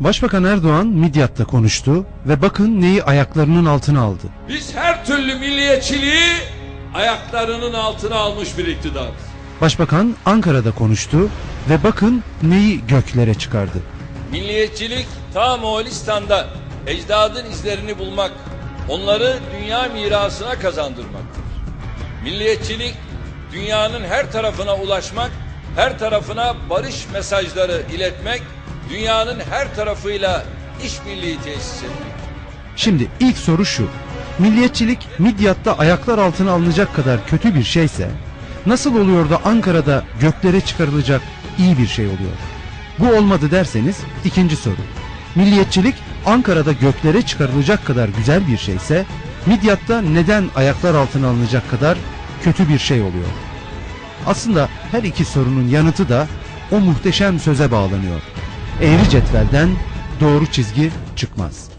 Başbakan Erdoğan Midyat'ta konuştu ve bakın neyi ayaklarının altına aldı. Biz her türlü milliyetçiliği ayaklarının altına almış bir iktidarız. Başbakan Ankara'da konuştu ve bakın neyi göklere çıkardı. Milliyetçilik ta Moğolistan'da ecdadın izlerini bulmak, onları dünya mirasına kazandırmaktır. Milliyetçilik dünyanın her tarafına ulaşmak, her tarafına barış mesajları iletmek, dünyanın her tarafıyla işbirliği tesis etmek. Şimdi ilk soru şu. Milliyetçilik Midyat'ta ayaklar altına alınacak kadar kötü bir şeyse nasıl oluyor da Ankara'da göklere çıkarılacak iyi bir şey oluyor? Bu olmadı derseniz ikinci soru. Milliyetçilik Ankara'da göklere çıkarılacak kadar güzel bir şeyse Midyat'ta neden ayaklar altına alınacak kadar kötü bir şey oluyor? Aslında her iki sorunun yanıtı da o muhteşem söze bağlanıyor. Eğri cetvelden doğru çizgi çıkmaz.